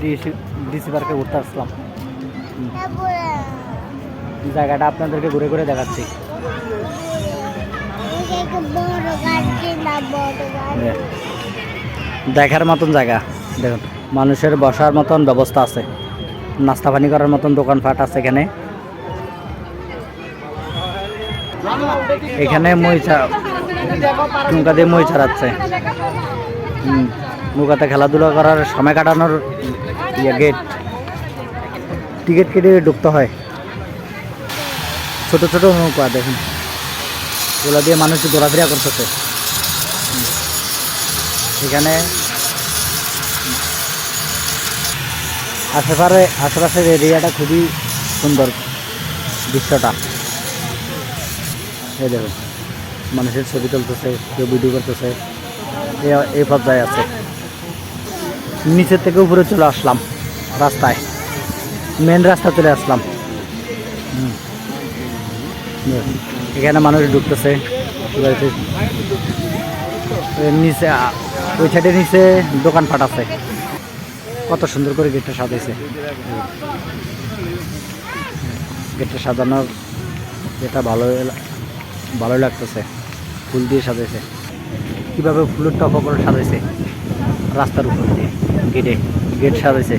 DC DC পার্কে ঘুরতে আসলাম। জায়গাটা আপনাদেরকে ঘুরে ঘুরে দেখাচ্ছি। দেখার মতন জায়গা। দেখুন মানুষের বসার মতন ব্যবস্থা আছে। নাস্তা পানি করার মতন দোকানপাট আছে এখানে। এখানে মই চা- নৌকা দিয়ে মই ছাড়াচ্ছে হুম, নৌকাতে খেলাধুলা করার সময় কাটানোর ইয়ে গেট টিকিট কেটে ঢুকতে হয়। ছোট ছোট নৌকা দেখুন। ওগুলো দিয়ে মানুষ ঘোরাফেরা করতেছে। এখানে আশেপাশে, আশেপাশের এরিয়াটা খুবই সুন্দর দৃশ্যটা। এই দেখুন, মানুষের ছবি তুলতেছে, কেউ ভিডিও করতেছে। এই পর্যায়ে আছে। নিচের থেকে উপরে চলে আসলাম, রাস্তায়। মেন রাস্তা চলে আসলাম। এখানে মানুষ ঢুকতেছে নিচে, ওই সাইডে নিচে দোকান আছে। কত সুন্দর করে গেটটা সাজাইছে। গেটটা সাজানোর যেটা ভালো ভালো লাগতেছে, ফুল দিয়ে সাজাইছে। কীভাবে ফুলের টপ করে সাজাইছে, রাস্তার উপর দিয়ে। গেটে গেট সাজাইছে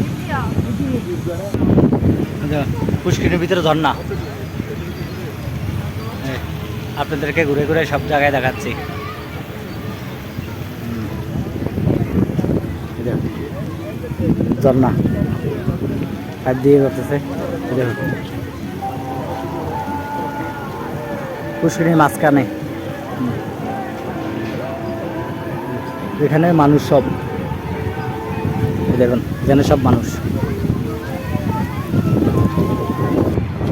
আচ্ছা, পুষ্কিনের ভিতরে ঝর্ণা। আপনাদেরকে ঘুরে ঘুরে সব জায়গায় দেখাচ্ছি। ঝর্ণা। হাত দিয়ে করতেছে পুষ্করিণীর মাঝখানে। এখানে মানুষ সব। দেখুন এখানে সব মানুষ।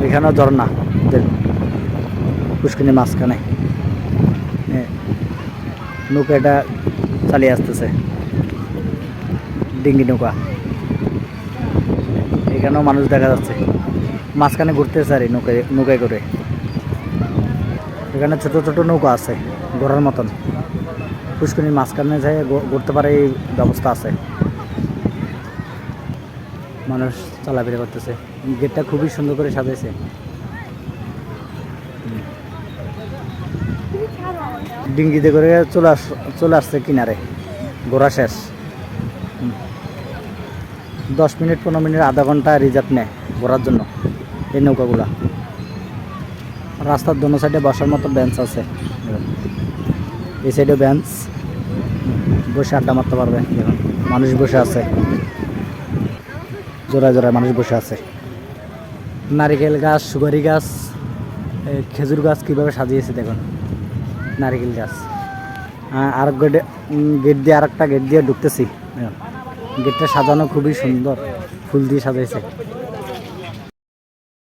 এখানেও ঝর্ণা পুষ্করিণীর মাঝখানে। নৌকাটা চালিয়ে আসতেছে। ডিঙ্গি নৌকা। এখানেও মানুষ দেখা যাচ্ছে। মাঝখানে ঘুরতেছে আর নৌকায় নৌকায় করে। এখানে ছোট ছোট নৌকা আছে ঘোরার মতন। পুষ্করিণীর মাঝখানে যাই ঘুরতে পারে এই ব্যবস্থা আছে। মানুষ চলাফেরা করতেছে। গেটটা খুবই সুন্দর করে সাজাইছে। ডিঙ্গিতে করে চলে আস চলে আসছে কিনারে। ঘোরা শেষ। দশ মিনিট, পনেরো মিনিট, আধা ঘণ্টা রিজার্ভ নেয় ঘোরার জন্য এই নৌকাগুলা। রাস্তার দোনো সাইডে বসার মতো বেঞ্চ আছে। এই সাইডে বেঞ্চ বসে আড্ডা মারতে পারবে। মানুষ বসে আছে। জোড়ায় জোড়ায় মানুষ বসে আছে। নারিকেল গাছ, সুপারি গাছ খেজুর গাছ কীভাবে সাজিয়েছে দেখুন। নারিকেল গাছ। আর গেটে গেট দিয়ে আর একটা গেট দিয়ে ঢুকতেছি। গেটটা সাজানো খুবই সুন্দর। ফুল দিয়ে সাজাইছে।